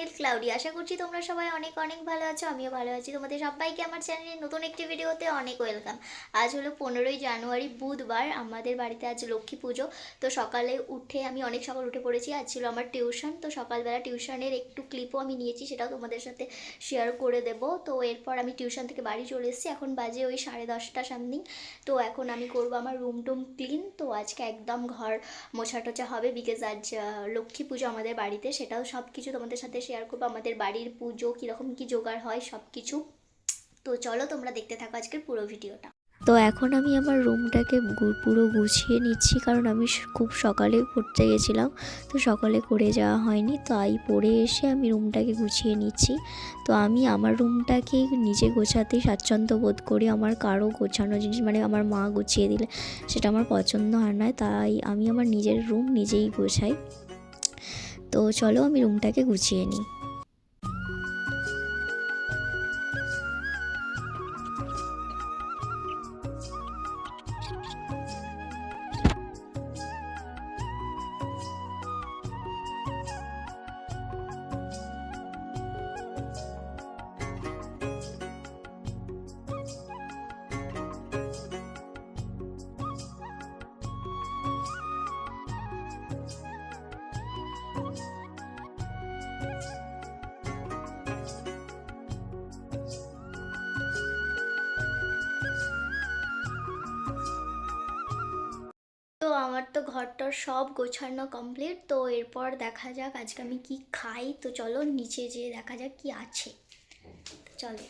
Lovely আশা করছি তোমরা সবাই অনেক অনেক ভালো আছো, আমিও ভালো আছি। তোমাদের সবাইকে আমার চ্যানেলে নতুন একটি ভিডিওতে অনেক ওয়েলকাম। আজ হলো পনেরোই জানুয়ারি, বুধবার। আমাদের বাড়িতে আজ লক্ষ্মী পুজো। তো সকালে উঠে আমি অনেক সকাল উঠে পড়েছি। আজ ছিল আমার টিউশন। তো সকালবেলা টিউশনের একটু ক্লিপও আমি নিয়েছি, সেটাও তোমাদের সাথে শেয়ার করে দেবো। তো এরপর আমি টিউশন থেকে বাড়ি চলে এসেছি। এখন বাজে ওই সাড়ে দশটা সামথিং তো এখন আমি করব আমার রুম টুম ক্লিন তো আজকে একদম ঘর মোছা টোছা হবে। বিকজ আজ লক্ষ্মী পুজো আমাদের বাড়িতে। সেটাও সব কিছু তোমাদের সাথে শেয়ার করব, আমাদের বাড়ির পুজো, কীরকম কী জোগাড় হয় সব কিছু তো চলো তোমরা দেখতে থাকো আজকের পুরো ভিডিওটা। তো এখন আমি আমার রুমটাকে পুরো গুছিয়ে নিচ্ছি, কারণ আমি খুব সকালে পড়তে গেছিলাম, তো সকালে করে যাওয়া হয়নি, তাই পড়ে এসে আমি রুমটাকে গুছিয়ে নিচ্ছি। তো আমি আমার রুমটাকে নিজে গোছাতেই স্বাচ্ছন্দ্য বোধ করি, আমার কারও গোছানো জিনিস মানে আমার মা গুছিয়ে দিলে সেটা আমার পছন্দ হয় না, তাই আমি আমার নিজের রুম নিজেই গোছাই। তো চলো আমি রুমটাকে গুছিয়ে নিই। আমার তো ঘরটার সব গোছানো কমপ্লিট তো এরপর দেখা যাক আজকে আমি কি খাই। তো চলো নিচে যেয়ে দেখা যাক কি আছে। চলো।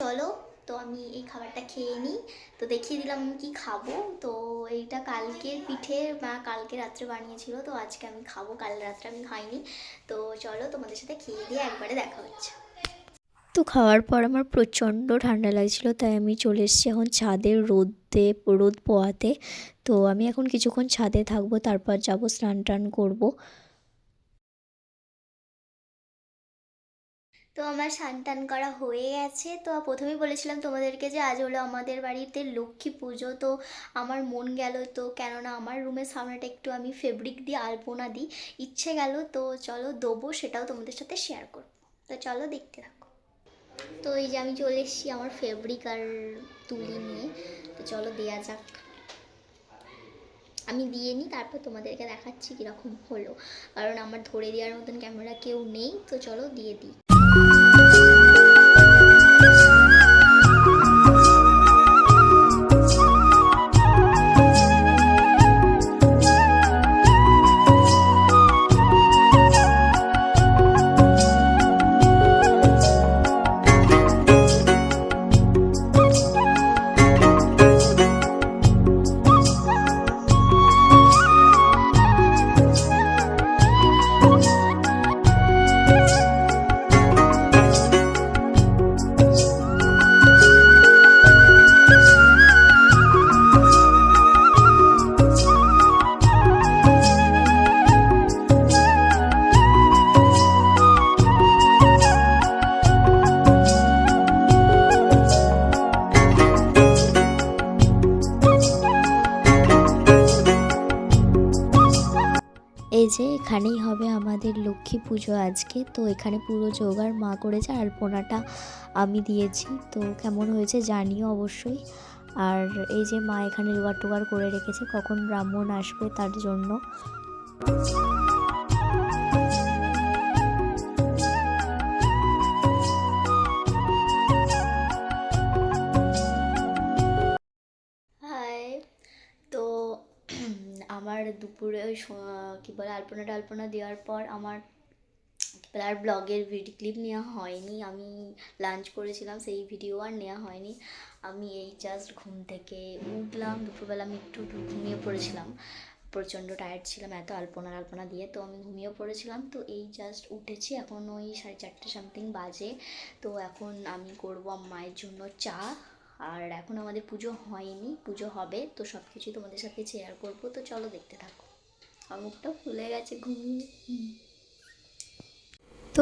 চলো। তো আমি এই খাবারটা খেয়ে নিই। তো দেখিয়ে দিলাম আমি কি খাব। তো এইটা কালকের পিঠে মা কালকে রাত্রে বানিয়েছিল। তো আজকে আমি খাব। কাল রাত্রে আমি খাইনি। তো চলো তোমাদের সাথে খেয়ে দিয়ে একবারে দেখা হচ্ছে। তো খাওয়ার পর আমার প্রচণ্ড ঠান্ডা লাগছিল। তাই আমি চলে এসেছি এখন ছাদের রোদে, রোদ পোয়াতে। তো আমি এখন কিছুক্ষণ ছাদে থাকব। তারপর যাব স্নান টান করব। তো আমার স্নান করা হয়ে গেছে। তো প্রথমেই বলেছিলাম তোমাদেরকে যে আজ হলো আমাদের বাড়িতে লক্ষ্মী পুজো। তো আমার মন গেল তো কেননা আমার রুমের সামনেটা একটু আমি ফেব্রিক দিয়ে আলপনা দিই। ইচ্ছে গেল তো চলো দেবো, সেটাও তোমাদের সাথে শেয়ার করব। তো চলো দেখতে থাকো। তো এই যে আমি চলে এসেছি আমার ফেব্রিক আর তুলি নিয়ে। তো চলো দেয়া যাক। আমি দিয়ে নিই, তারপর তোমাদেরকে দেখাচ্ছি কীরকম হলো। কারণ আমার ধরে দেওয়ার মতন ক্যামেরা কেউ নেই, তো চলো দিয়ে দিই। এই পুজো আজকে। তো এখানে পুরো জোগাড় মা করেছে আলপনাটা আমি দিয়েছি। তো কেমন হয়েছে জানিও অবশ্যই। আর এই যে মা এখানে জোগাড় টোগাড় করে রেখেছে, কখন ব্রাহ্মণ আসবে তার জন্য। দুপুরে ওই কী বলে আলপনা টালপনা দেওয়ার পর আমার আর ব্লগের ভিডিও ক্লিপ নেওয়া হয়নি। আমি লাঞ্চ করেছিলাম, সেই ভিডিও আর নেওয়া হয়নি। আমি এই জাস্ট ঘুম থেকে উঠলাম। দুপুরবেলা আমি একটু ঘুমিয়ে পড়েছিলাম। প্রচণ্ড টায়ার্ড ছিলাম, এত আলপনা আলপনা দিয়ে। তো আমি ঘুমিয়ে পড়েছিলাম। তো এই জাস্ট উঠেছি এখন ওই সাড়ে চারটে সামথিং বাজে। তো এখন আমি করব মায়ের জন্য চা। আর এখন আমাদের পুজো হয়নি, পুজো হবে। তো সব কিছুই তোমাদের সাথে শেয়ার করব। তো চলো দেখতে থাকো। আমার মুখটা ফুলে গেছে ঘুমিয়ে।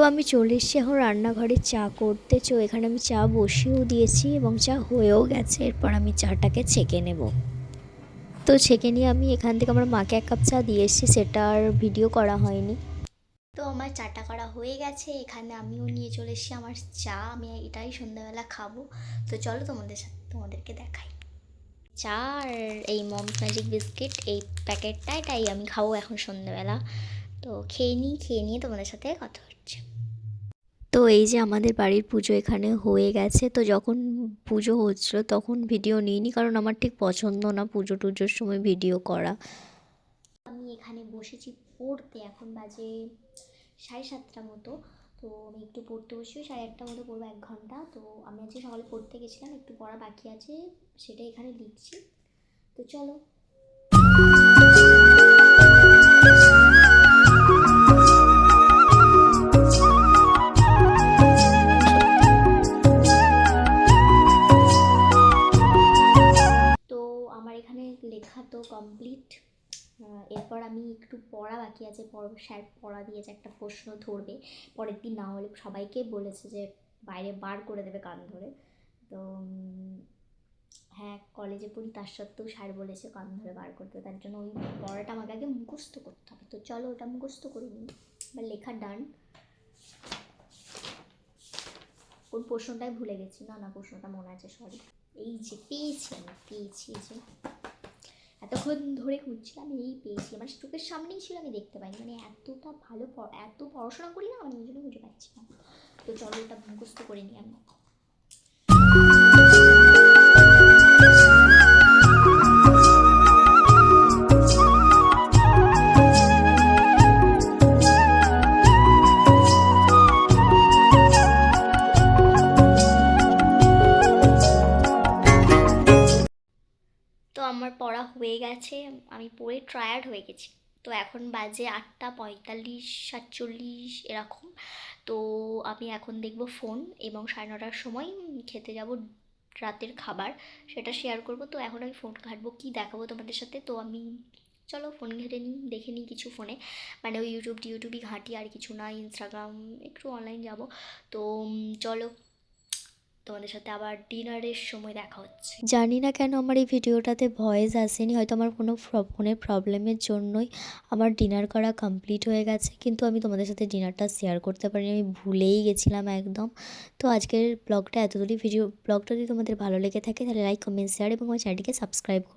তো আমি চলে এসেছি এখন রান্নাঘরে, চা করতে। চো এখানে আমি চা বসিয়েও দিয়েছি এবং চা হয়েও গেছে। এরপর আমি চাটাকে ছেঁকে নেব। তো ছেঁকে নিয়ে আমি এখান থেকে আমার মাকে এক কাপ চা দিয়ে এসেছি, সেটা আর ভিডিও করা হয়নি। তো আমার চাটা করা হয়ে গেছে, এখানে আমিও নিয়ে চলে এসেছি আমার চা। আমি এটাই সন্ধ্যাবেলা খাব। তো চলো তোমাদের সাথে, তোমাদেরকে দেখাই। চা আর এই মমস ম্যাজিক বিস্কিট, এই প্যাকেটটা এটাই আমি খাব এখন সন্ধ্যাবেলা। তো খেয়ে নিই, খেয়ে নিয়ে তোমাদের সাথে কথা তো এই যে আমাদের বাড়ির পুজো এখানে হয়ে গেছে, তো যখন পুজো হচ্ছিল তখন ভিডিও নিইনি কারণ আমার ঠিক পছন্দ না পুজো টুজোর সময় ভিডিও করা। আমি এখানে বসেছি পড়তে, এখন বাজে সাড়ে সাতটা মতো, তো আমি একটু পড়তে বসি সাড়ে আটটা মতো পড়ব এক ঘণ্টা, তো আমি আজকে সকালে পড়তে গেছিলাম, একটু পড়া বাকি আছে, সেটা এখানে লিখছি। তো চলো তো কমপ্লিট এরপর আমি একটু পড়া বাকি আছে পর- স্যার পড়া দিয়েছে, একটা প্রশ্ন ধরবে। পরের দিন না হলে সবাইকে বলেছে যে, বাইরে বার করে দেবে কান ধরে। তো হ্যাঁ কলেজে পড়ি, তার সত্ত্বেও স্যার বলেছে কান ধরে বার করতে। তার জন্য ওই পড়াটা আমাকে আগে মুখস্থ করতে হবে। তো চলো ওটা মুখস্থ করে নিই। এবার লেখা ডান। কোন প্রশ্নটাই ভুলে গেছি। না না, প্রশ্নটা মনে আছে সরি এই যে, পেয়েছি আমি, পেয়েছি যে। এতক্ষণ ধরে খুঁজছিলাম, এই পেয়েছি। আমার চোখের সামনেই ছিল, আমি দেখতে পাইনি। মানে এতটা ভালো এত পড়াশোনা করি না আমি ওই জন্য খুঁজে পাচ্ছি না। তো চলো ওটা মুখস্থ করে নিই আমি আমার পড়া হয়ে গেছে, আমি পড়ে ট্রায়ার্ড হয়ে গেছি। তো এখন বাজে আটটা পঁয়তাল্লিশ, সাতচল্লিশ এরকম। তো আমি এখন দেখব ফোন এবং সাড়ে নটার সময় খেতে যাব রাতের খাবার, সেটা শেয়ার করব। তো এখন আমি ফোন ঘাটবো, কী দেখাবো তোমাদের সাথে? তো আমি, চলো ফোন ঘেটে নিই, দেখে নিই কিছু ফোনে মানে ওই ইউটিউব টিউটিউবই ঘাঁটি আর কিছু না ইনস্টাগ্রাম একটু অনলাইন যাব। তো চলো। তোমাদের সাথে আবার ডিনারের সময় দেখা হচ্ছে। জানি না কেন আমার এই ভিডিওটাতে ভয়েস আসেনি, হয়তো আমার কোনো ফোনের প্রবলেমের জন্যই আমার ডিনার করা কমপ্লিট হয়ে গেছে, কিন্তু আমি তোমাদের সাথে ডিনারটা শেয়ার করতে পারিনি, আমি ভুলেই গেছিলাম একদম। তো আজকের ব্লগটা এতদূরই, ভিডিও, ব্লগটা যদি তোমাদের ভালো লেগে থাকে তাহলে লাইক কমেন্ট শেয়ার এবং আমার চ্যানেলটিকে সাবস্ক্রাইব করো।